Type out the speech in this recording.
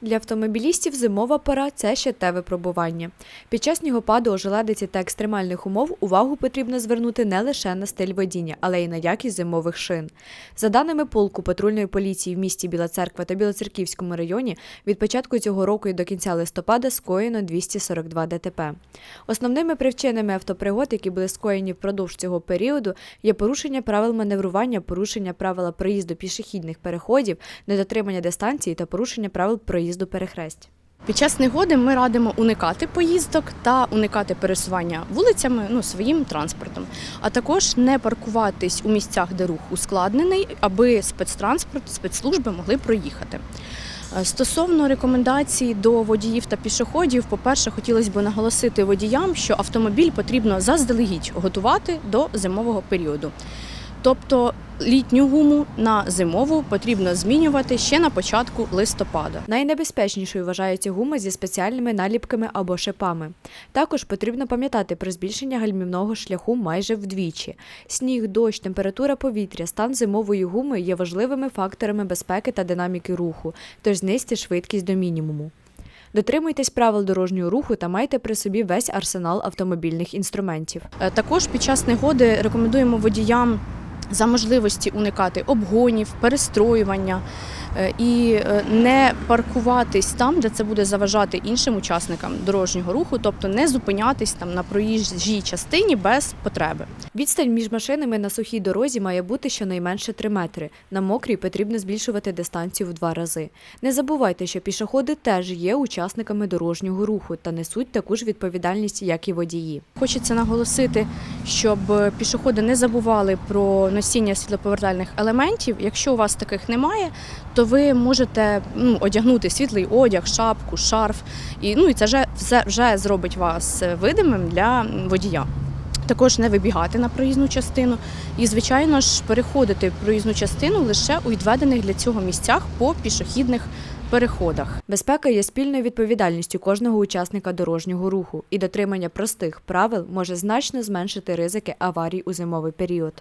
Для автомобілістів зимова пора це ще те випробування. Під час снігопаду, ожеледиці та екстремальних умов увагу потрібно звернути не лише на стиль водіння, але й на якість зимових шин. За даними полку патрульної поліції в місті Біла Церква та Білоцерківському районі, від початку цього року і до кінця листопада скоєно 242 ДТП. Основними причинами автопригод, які були скоєні впродовж цього періоду, є порушення правил маневрування, порушення правила проїзду пішохідних переходів, недотримання дистанції та порушення правил проїзду перехресть. Під час негоди ми радимо уникати поїздок та уникати пересування вулицями ну, своїм транспортом, а також не паркуватись у місцях, де рух ускладнений, аби спецтранспорт, спецслужби могли проїхати. Е, Стосовно рекомендацій до водіїв та пішоходів, по-перше, хотілося б наголосити водіям, що автомобіль потрібно заздалегідь готувати до зимового періоду. Тобто літню гуму на зимову потрібно змінювати ще на початку листопада. Найнебезпечнішою вважається гума зі спеціальними наліпками або шипами. Також потрібно пам'ятати про збільшення гальмівного шляху майже вдвічі. Сніг, дощ, температура повітря, стан зимової гуми є важливими факторами безпеки та динаміки руху, тож знизьте швидкість до мінімуму. Дотримуйтесь правил дорожнього руху та майте при собі весь арсенал автомобільних інструментів. Е, Також під час негоди рекомендуємо водіям за можливості уникати обгонів, перестроювання і е, не паркуватись там, де це буде заважати іншим учасникам дорожнього руху, тобто не зупинятись там на проїжджій частині без потреби. Відстань між машинами на сухій дорозі має бути щонайменше 3 метри. На мокрій потрібно збільшувати дистанцію в два рази. Не забувайте, що пішоходи теж є учасниками дорожнього руху та несуть таку ж відповідальність, як і водії. Хочеться наголосити, щоб пішоходи не забували про носіння світлоповертальних елементів. Якщо у вас таких немає, то ви можете ну, одягнути світлий одяг, шапку, шарф, і ну і це вже все вже зробить вас видимим для водія. Також не вибігати на проїзну частину і, звичайно ж, переходити проїзну частину лише у відведених для цього місцях по пішохідних переходах. Безпека є спільною відповідальністю кожного учасника дорожнього руху, і дотримання простих правил може значно зменшити ризики аварій у зимовий період.